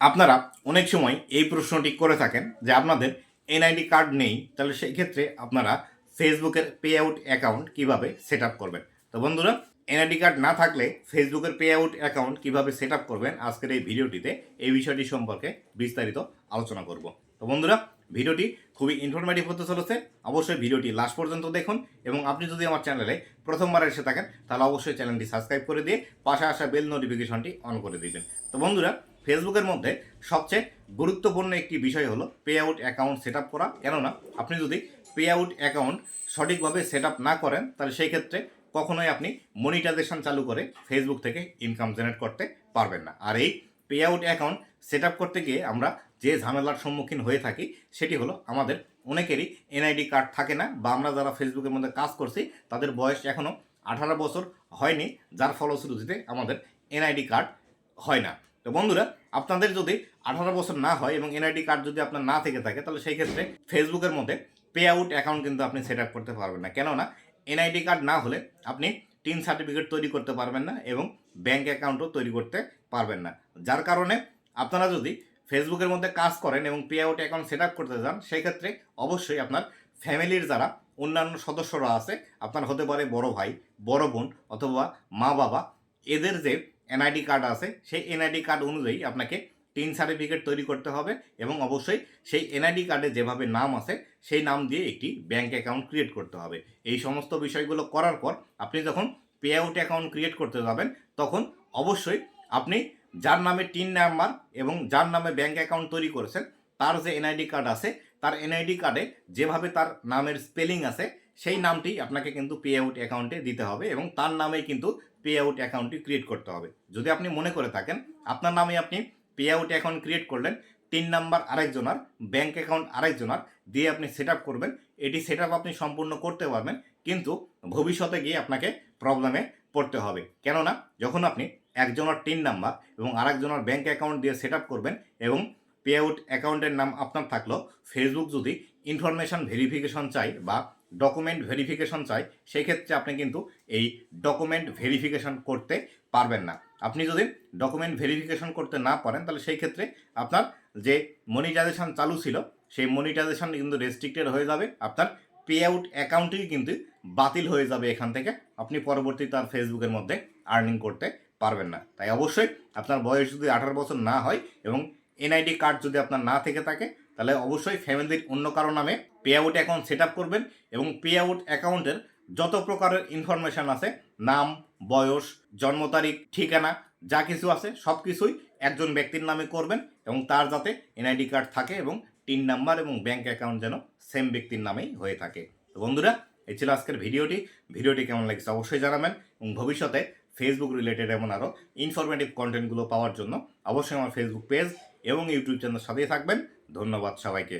আপনারা অনেক সময় এই প্রশ্নটি করে থাকেন যে আপনাদের এনআইডি কার্ড নেই, তাহলে সেই ক্ষেত্রে আপনারা ফেসবুকের পে আউট অ্যাকাউন্ট কীভাবে সেট আপ করবেন? তো বন্ধুরা, এনআইডি কার্ড না থাকলে ফেসবুকের পে আউট অ্যাকাউন্ট কীভাবে সেট আপ করবেন? আজকের এই ভিডিওটিতে এই বিষয়টি সম্পর্কে বিস্তারিত আলোচনা করব। তো বন্ধুরা, ভিডিওটি খুবই ইনফরমেটিভ হতে চলেছে। অবশ্যই ভিডিওটি লাস্ট পর্যন্ত দেখুন এবং আপনি যদি আমার চ্যানেলে প্রথমবার এসে থাকেন, তাহলে অবশ্যই চ্যানেলটি সাবস্ক্রাইব করে দিয়ে পাশে আসা বেল নোটিফিকেশনটি অন করে দিবেন। তো বন্ধুরা ফেসবুকের মধ্যে সবচেয়ে গুরুত্বপূর্ণ একটি বিষয় হলো payout account set up করা। কেননা আপনি যদি পে আউট অ্যাকাউন্ট সঠিকভাবে সেট আপ না করেন, তাহলে সেই ক্ষেত্রে কখনোই আপনি মনিটাইজেশন চালু করে ফেসবুক থেকে ইনকাম জেনারেট করতে পারবেন না। আর এই payout account set up করতে গিয়ে আমরা যে ঝামেলার সম্মুখীন হয়ে থাকি, সেটি হলো আমাদের অনেকেরই এনআইডি কার্ড থাকে না, বা আমরা যারা ফেসবুকের মধ্যে কাজ করছি, তাদের বয়স এখনও আঠারো বছর হয়নি, যার ফলশ্রুতিতে আমাদের এনআইডি কার্ড হয় না। তো বন্ধুরা, আপনাদের যদি আঠারো বছর না হয় এবং এনআইডি কার্ড যদি আপনার না থেকে থাকে, তাহলে সেই ক্ষেত্রে ফেসবুকের মধ্যে পে আউট অ্যাকাউন্ট কিন্তু আপনি সেট আপ করতে পারবেন না। কেননা, এনআইডি কার্ড না হলে আপনি টিন সার্টিফিকেট তৈরি করতে পারবেন না এবং ব্যাঙ্ক অ্যাকাউন্টও তৈরি করতে পারবেন না। যার কারণে আপনারা যদি ফেসবুকের মধ্যে কাজ করেন এবং payout account set up করতে চান সেই ক্ষেত্রে অবশ্যই আপনার ফ্যামিলির যারা অন্যান্য সদস্যরা আছে, আপনার হতে পারে বড় ভাই, বড় বোন অথবা মা বাবা এদের যে এনআইডি কার্ড আছে, সেই এনআইডি কার্ড অনুযায়ী আপনাকে টিন সার্টিফিকেট তৈরি করতে হবে এবং অবশ্যই সেই এনআইডি কার্ডে যেভাবে নাম আছে, সেই নাম দিয়ে একটি ব্যাংক অ্যাকাউন্ট ক্রিয়েট করতে হবে। এই সমস্ত বিষয়গুলো করার পর আপনি যখন পে আউট অ্যাকাউন্ট ক্রিয়েট করতে যাবেন, তখন অবশ্যই আপনি যার নামে টিন নাম্বার এবং যার নামে ব্যাংক অ্যাকাউন্ট তৈরি করেছেন, তার যে এনআইডি কার্ড আছে, তার এনআইডি কার্ডে যেভাবে তার নামের স্পেলিং আছে সেই নামটি আপনাকে কিন্তু পে আউট অ্যাকাউন্টে দিতে হবে এবং তার নামেই কিন্তু পে আউট অ্যাকাউন্টটি ক্রিয়েট করতে হবে। যদি আপনি মনে করে থাকেন, আপনার নামে আপনি পে আউট অ্যাকাউন্ট ক্রিয়েট করলেন, তিন নাম্বার আরেকজনার ব্যাঙ্ক অ্যাকাউন্ট আরেকজনার দিয়ে আপনি সেট আপ করবেন। এটি সেট আপ আপনি সম্পূর্ণ করতে পারবেন, কিন্তু ভবিষ্যতে গিয়ে আপনাকে প্রবলেমে পড়তে হবে। কেননা, যখন আপনি একজনের টিন নাম্বার এবং আরেকজনের ব্যাঙ্ক অ্যাকাউন্ট দিয়ে সেট আপ করবেন এবং পে আউট অ্যাকাউন্টের নাম আপনার থাকলেও ফেসবুক যদি ইনফরমেশন ভেরিফিকেশন চাই বা ডকুমেন্ট ভেরিফিকেশন চাই, সেই ক্ষেত্রে আপনি কিন্তু এই ডকুমেন্ট ভেরিফিকেশন করতে পারবেন না। আপনি যদি ডকুমেন্ট ভেরিফিকেশন করতে না পারেন, তাহলে সেই ক্ষেত্রে আপনার যে মনিটাইজেশন চালু ছিল, সেই মনিটাইজেশন কিন্তু রেস্ট্রিক্টেড হয়ে যাবে, আপনার পে আউট অ্যাকাউন্টই কিন্তু বাতিল হয়ে যাবে এখান থেকে। আপনি পরবর্তীতে আর ফেসবুকের মধ্যে আর্নিং করতে পারবেন না। তাই অবশ্যই আপনার বয়স যদি আঠারো বছর না হয় এবং এনআইডি কার্ড যদি আপনার না থেকে থাকে তাহলে অবশ্যই ফ্যামিলির অন্য কারও নামে পে আউট অ্যাকাউন্ট সেট করবেন এবং পে আউট অ্যাকাউন্টের যত প্রকারের ইনফরমেশান আছে, নাম, বয়স, জন্ম তারিখ, ঠিকানা, যা কিছু আছে সব কিছুই একজন ব্যক্তির নামে করবেন এবং তার যাতে এনআইডি কার্ড থাকে এবং টিন নাম্বার এবং ব্যাংক অ্যাকাউন্ট যেন সেম ব্যক্তির নামেই হয়ে থাকে। তো বন্ধুরা, এই ছিল আজকের ভিডিওটি। ভিডিওটি কেমন লাগছে অবশ্যই জানাবেন এবং ভবিষ্যতে ফেসবুক রিলেটেড এমন আরও ইনফরমেটিভ কন্টেন্টগুলো পাওয়ার জন্য অবশ্যই আমার ফেসবুক পেজ এবং ইউটিউব চ্যানেল সাথেই থাকবেন। ধন্যবাদ সবাইকে।